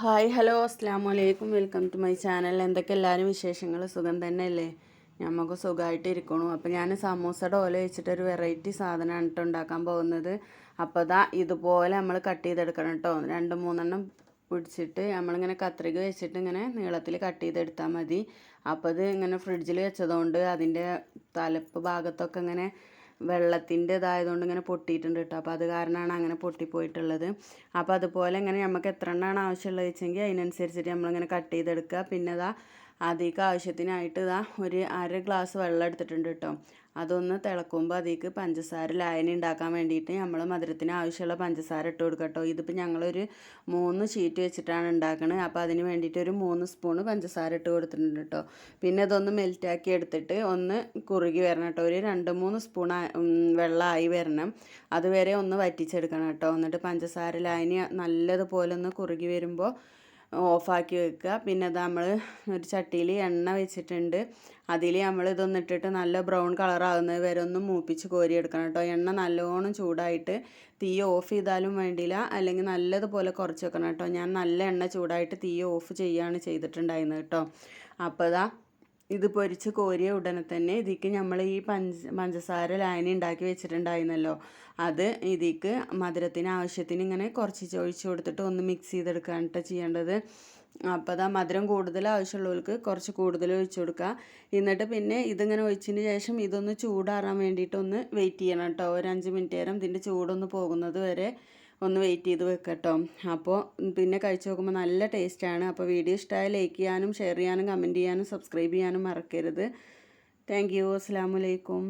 Hi hello അസ്സാം വലൈക്കും welcome to my channel എന്തൊക്കെ എല്ലാവരും വിശേഷങ്ങൾ സുഖം തന്നെയല്ലേ? നമുക്ക് സുഖമായിട്ട് ഇരിക്കണു. അപ്പോൾ ഞാൻ സമൂസയുടെ ഓല വെച്ചിട്ടൊരു വെറൈറ്റി സാധനമാണ് കേട്ടോ ഉണ്ടാക്കാൻ പോകുന്നത്. അപ്പോൾ ഇതാ ഇതുപോലെ നമ്മൾ കട്ട് ചെയ്തെടുക്കണം കേട്ടോ രണ്ട് മൂന്നെണ്ണം പിടിച്ചിട്ട് നമ്മളിങ്ങനെ കത്രിക വെച്ചിട്ട് ഇങ്ങനെ നീളത്തിൽ കട്ട് ചെയ്തെടുത്താൽ മതി. അപ്പോൾ ഇത് ഇങ്ങനെ ഫ്രിഡ്ജിൽ വെച്ചതുകൊണ്ട് അതിന്റെ തലപ്പ് ഭാഗത്തൊക്കെ ഇങ്ങനെ വെള്ളത്തിന്റെ ഇതായതുകൊണ്ട് ഇങ്ങനെ പൊട്ടിയിട്ടുണ്ട് കേട്ടോ. അപ്പോൾ അത് കാരണമാണ് അങ്ങനെ പൊട്ടിപ്പോയിട്ടുള്ളത്. അപ്പോൾ അതുപോലെ ഇങ്ങനെ നമുക്ക് എത്ര എണ്ണമാണ് ആവശ്യമുള്ളത് വെച്ചെങ്കിൽ അതിനനുസരിച്ചിട്ട് നമ്മളിങ്ങനെ കട്ട് ചെയ്തെടുക്കുക. പിന്നെ ഇതാ അതിലേക്ക് ആവശ്യത്തിനായിട്ട് ഇതാ ഒരു അര ഗ്ലാസ് വെള്ളം എടുത്തിട്ടുണ്ട് കേട്ടോ അതൊന്ന് തിളക്കുമ്പോൾ അതിലേക്ക് പഞ്ചസാര ലായനി ഉണ്ടാക്കാൻ വേണ്ടിയിട്ട് നമ്മൾ മധുരത്തിന് ആവശ്യമുള്ള പഞ്ചസാര ഇട്ട് കൊടുക്കുക കേട്ടോ ഇതിപ്പോൾ ഞങ്ങളൊരു മൂന്ന് ഷീറ്റ് വെച്ചിട്ടാണ് ഉണ്ടാക്കുന്നത് അപ്പോൾ അതിന് വേണ്ടിയിട്ട് ഒരു മൂന്ന് സ്പൂണ് പഞ്ചസാര ഇട്ട് കൊടുത്തിട്ടുണ്ട് കേട്ടോ പിന്നെ ഇതൊന്ന് മെൽറ്റാക്കി എടുത്തിട്ട് ഒന്ന് കുറുകി വരണം കേട്ടോ ഒരു രണ്ട് മൂന്ന് സ്പൂൺ വെള്ളമായി വരണം. അതുവരെ ഒന്ന് വറ്റിച്ചെടുക്കണം കേട്ടോ എന്നിട്ട് പഞ്ചസാര ലായനി നല്ലതുപോലെ ഒന്ന് കുറുകി വരുമ്പോൾ ഓഫാക്കി വെക്കുക. പിന്നെ അത് നമ്മൾ ഒരു ചട്ടിയിൽ എണ്ണ വെച്ചിട്ടുണ്ട്. അതിൽ നമ്മൾ ഇതൊന്ന് ഇട്ടിട്ട് നല്ല ബ്രൗൺ കളറാകുന്നത് വരെ ഒന്ന് മൂപ്പിച്ച് കോരിയെടുക്കണം കേട്ടോ. എണ്ണ നല്ലോണം ചൂടായിട്ട് തീ ഓഫ് ചെയ്താലും വേണ്ടിയില്ല. അല്ലെങ്കിൽ നല്ലതുപോലെ കുറച്ച് വെക്കണം കേട്ടോ. ഞാൻ നല്ല എണ്ണ ചൂടായിട്ട് തീ ഓഫ് ചെയ്യുകയാണ് ചെയ്തിട്ടുണ്ടായിരുന്നത് കേട്ടോ. അപ്പോൾ ഇതാ ഇത് പൊരിച്ച് കോരിയ ഉടനെ തന്നെ ഇതിക്ക് നമ്മൾ ഈ പഞ്ച പഞ്ചസാര ലായനി ഉണ്ടാക്കി വെച്ചിട്ടുണ്ടായിരുന്നല്ലോ. അത് ഇതിക്ക് മധുരത്തിന് ആവശ്യത്തിന് ഇങ്ങനെ കുറച്ച് ഒഴിച്ചു കൊടുത്തിട്ട് ഒന്ന് മിക്സ് ചെയ്തെടുക്കാനായിട്ട് ചെയ്യേണ്ടത്. അപ്പോൾ അതാ മധുരം കൂടുതൽ ആവശ്യമുള്ളവർക്ക് കുറച്ച് കൂടുതൽ ഒഴിച്ചു കൊടുക്കുക എന്നിട്ട് പിന്നെ ഇതിങ്ങനെ ഒഴിച്ചതിന് ശേഷം ഇതൊന്ന് ചൂടാറാൻ വേണ്ടിയിട്ടൊന്ന് വെയിറ്റ് ചെയ്യണം കേട്ടോ. ഒരു അഞ്ച് മിനിറ്റ് നേരം ഇതിന്റെ ചൂടൊന്ന് പോകുന്നത് വരെ. ഒന്ന് വെയിറ്റ് ചെയ്ത് വെക്കട്ടോ. അപ്പോൾ പിന്നെ കഴിച്ച് നോക്കുമ്പോൾ നല്ല ടേസ്റ്റാണ് അപ്പോൾ വീഡിയോ ഇഷ്ടമായ ലൈക്ക് ചെയ്യാനും ഷെയർ ചെയ്യാനും കമന്റ് ചെയ്യാനും സബ്സ്ക്രൈബ് ചെയ്യാനും മറക്കരുത്. താങ്ക് യു അസ്സാം വലൈക്കും